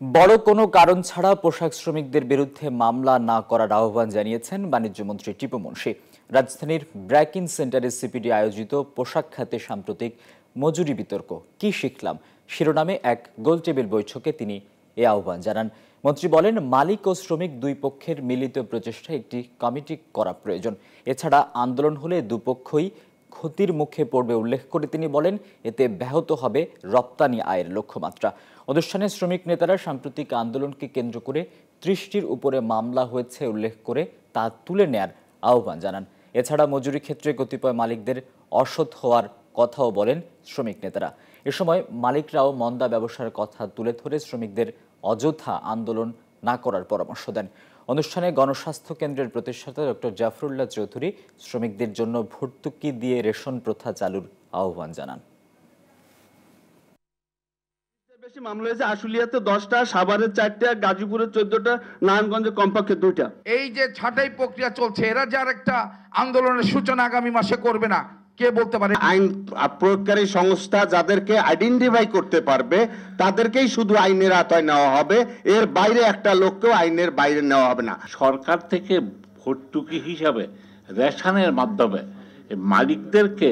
বড় কোনো কারণ ছাড়া পোশাক শ্রমিকদের বিরুদ্ধে মামলা না করার আহ্বান জানিয়েছেন বাণিজ্যমন্ত্রী টিপু মুন্সি। রাজধানীর ব্র্যাকিন সেন্টারে সিপিডি আয়োজিত পোশাক খাতে সাম্প্রতিক মজুরি বিতর্ক। কি শিখলাম? শিরোনামে এক গোলটেবিল বৈঠকে তিনি এ আহ্বান জানান। মন্ত্রী বলেন, মালিক ও শ্রমিক দুই পক্ষের মিলিত প্রচেষ্টায় একটি কমিটি করা প্রয়োজন। এছাড়া আন্দোলন হলে দুপক্ষই ক্ষতির মুখে পড়বে উল্লেখ করে তিনি বলেন, এতে ব্যাহত হবে রপ্তানি আয়ের লক্ষ্যমাত্রা। অনুষ্ঠানে শ্রমিক নেতারা সাম্প্রতিক আন্দোলনকে কেন্দ্র করে ত্রিশটির উপরে মামলা হয়েছে উল্লেখ করে তা তুলে নেয়ার আহ্বান জানান। এছাড়া মজুরি ক্ষেত্রে কতিপয় মালিকদের অসৎ হওয়ার কথাও বলেন শ্রমিক নেতারা। এ সময় মালিকরাও মন্দা ব্যবসার কথা তুলে ধরে শ্রমিকদের অযথা আন্দোলন না করার পরামর্শ দেন। অনুষ্ঠানে গণস্বাস্থ্য কেন্দ্রের প্রতিষ্ঠাতা ডক্টর জাফরুল্লাহ চৌধুরী শ্রমিকদের জন্য ভর্তুকি দিয়ে রেশন প্রথা চালুর আহ্বান জানান। বেশি মামলা হয়েছে আশুলিয়াতে দশটা সাভারের চারটা গাজীপুরে চোদ্দটা নারায়ণগঞ্জে কমপক্ষে দুইটা। এই যে ছাঁটাই প্রক্রিয়া চলছে এরা যে আর একটা আন্দোলনের সূচনা আগামী মাসে করবে না কে বলতে পারে? আইন প্রয়োগকারী সংস্থা যাদেরকে আইডেন্টিফাই করতে পারবে তাদেরকেই শুধু আইনের আওতায় নেওয়া হবে। এর বাইরে একটা লোককেও আইনের বাইরে নেওয়া হবে না। সরকার থেকে ভর্তুকি হিসাবে রেশনের মাধ্যমে মালিকদেরকে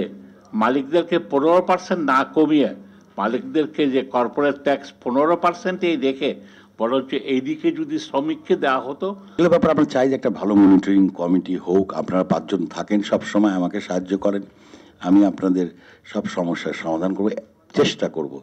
মালিকদেরকে পনেরো পার্সেন্ট না কমিয়ে মালিকদেরকে যে কর্পোরেট ট্যাক্স পনেরো পার্সেন্টেই রেখে বরঞ্চ এইদিকে যদি শ্রমিককে দেওয়া হতো। এগুলো ব্যাপারে আমরা চাই যে একটা ভালো মনিটরিং কমিটি হোক, আপনারা পাঁচজন থাকেন, সব সময় আমাকে সাহায্য করেন। আমি আপনাদের সব সমস্যার সমাধান করব, চেষ্টা করব।